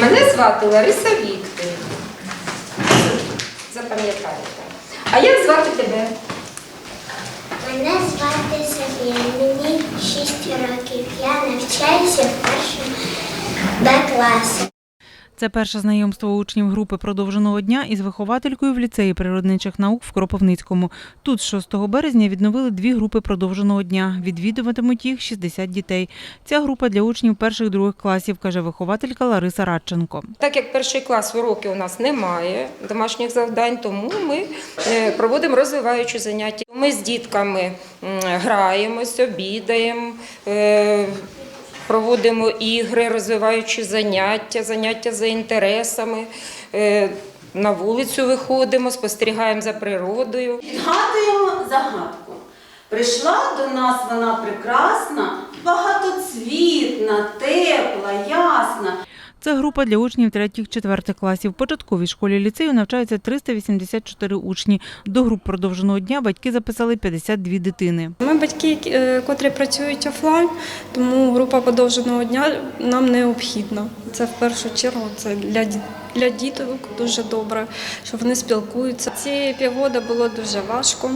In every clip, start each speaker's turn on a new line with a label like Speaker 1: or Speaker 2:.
Speaker 1: Мене звати Лариса Віктор. Запам'ятаєте. А як звати тебе?
Speaker 2: Мене звати Софія, мені 6 років. Я навчаюся в першому Б класі.
Speaker 3: Це перше знайомство учнів групи продовженого дня із вихователькою в ліцеї природничих наук в Кропивницькому. Тут з 6 березня відновили дві групи продовженого дня. Відвідуватимуть їх 60 дітей. Ця група для учнів перших других класів, каже вихователька Лариса Радченко.
Speaker 1: Так як перший клас уроки у нас немає домашніх завдань, тому ми е, проводимо розвиваючі заняття. Ми з дітками граємось, обідаємо. Проводимо ігри, розвиваючі заняття, заняття за інтересами. Е, На вулицю виходимо, спостерігаємо за природою.
Speaker 4: Відгадуємо загадку. Прийшла до нас вона прекрасна, багатоцвітна, тепла, ясна.
Speaker 3: Це група для учнів третіх-четвертих класів. В початковій школі ліцею навчаються 384 учні. До груп продовженого дня батьки записали 52 дитини.
Speaker 5: Ми батьки, е, котрі працюють офлайн, тому група подовженого дня нам необхідна. Це в першу чергу це для для діток дуже добре, що вони спілкуються. Ці півгода було дуже важко.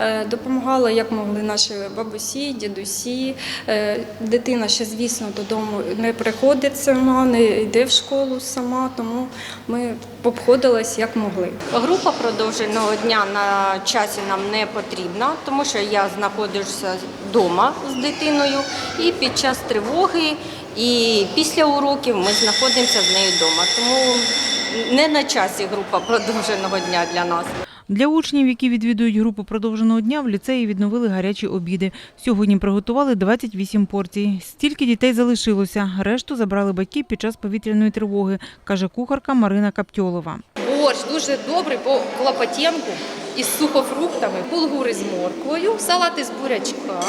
Speaker 5: Е, Допомагали як могли наші бабусі, дідусі. Е, Дитина ще, звісно, додому не приходить сама, не йде в школу сама, тому ми обходились як могли.
Speaker 6: Група продовженого дня на часі нам не потрібна, тому що я знаходжуся вдома з дитиною і під час тривоги, і після уроків ми знаходимося з нею вдома. Тому не на часі група продовженого дня для нас.
Speaker 3: Для учнів, які відвідують групу продовженого дня, в ліцеї відновили гарячі обіди. Сьогодні приготували 28 порцій. Стільки дітей залишилося. Решту забрали батьки під час повітряної тривоги, каже кухарка Марина Каптьолова.
Speaker 7: Борщ дуже добрий по клопотенку із сухофруктами, булгури з морквою, салат із бурячка,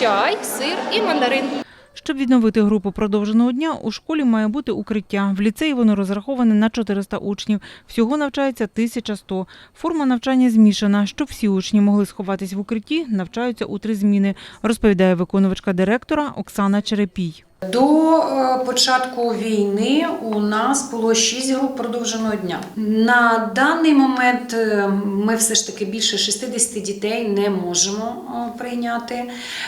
Speaker 7: чай, сир і мандарин.
Speaker 3: Щоб відновити групу продовженого дня, у школі має бути укриття. В ліцеї воно розраховане на 400 учнів. Всього навчається 1100. Форма навчання змішана. Щоб всі учні могли сховатись в укритті, навчаються у три зміни, розповідає виконувачка директора Оксана Черепій.
Speaker 8: До е, початку війни у нас було 6 груп продовженого дня. На даний момент е, ми все ж таки більше 60 дітей не можемо е, прийняти.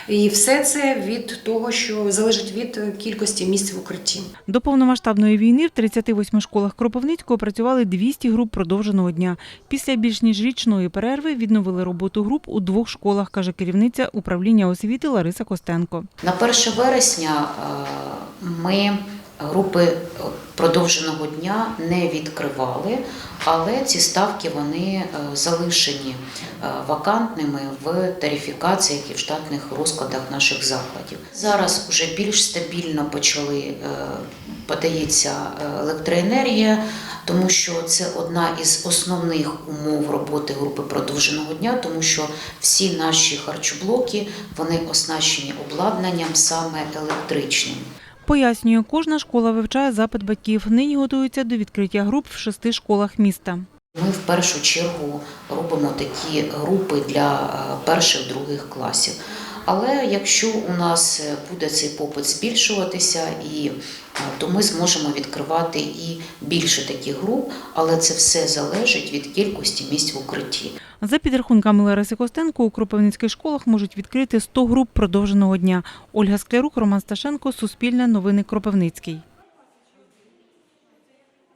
Speaker 8: І все це від того, що залежить від кількості місць в укритті.
Speaker 3: До повномасштабної війни в 38 школах Кропивницького працювали 200 груп продовженого дня. Після більш ніж річної перерви відновили роботу груп у двох школах, каже керівниця управління освіти Лариса Костенко.
Speaker 9: На 1 вересня ми групи продовженого дня не відкривали, але ці ставки вони е, залишені е, вакантними в тарифікаціях і в штатних розкладах наших закладів. Зараз вже більш стабільно почали е, подається е, електроенергія, тому що це одна із основних умов роботи групи продовженого дня, тому що всі наші харчоблоки вони оснащені обладнанням саме електричним.
Speaker 3: Пояснює, кожна школа вивчає запит батьків. Нині готуються до відкриття груп в шести школах міста.
Speaker 9: Ми в першу чергу робимо такі групи для е, перших других класів. Але якщо у нас е, буде цей попит збільшуватися, і е, то ми зможемо відкривати і більше таких груп, але це все залежить від кількості місць в укритті.
Speaker 3: За підрахунками Лариси Костенко, у кропивницьких школах можуть відкрити 100 груп продовженого дня. Ольга Склярук, Роман Сташенко, Суспільне новини Кропивницький.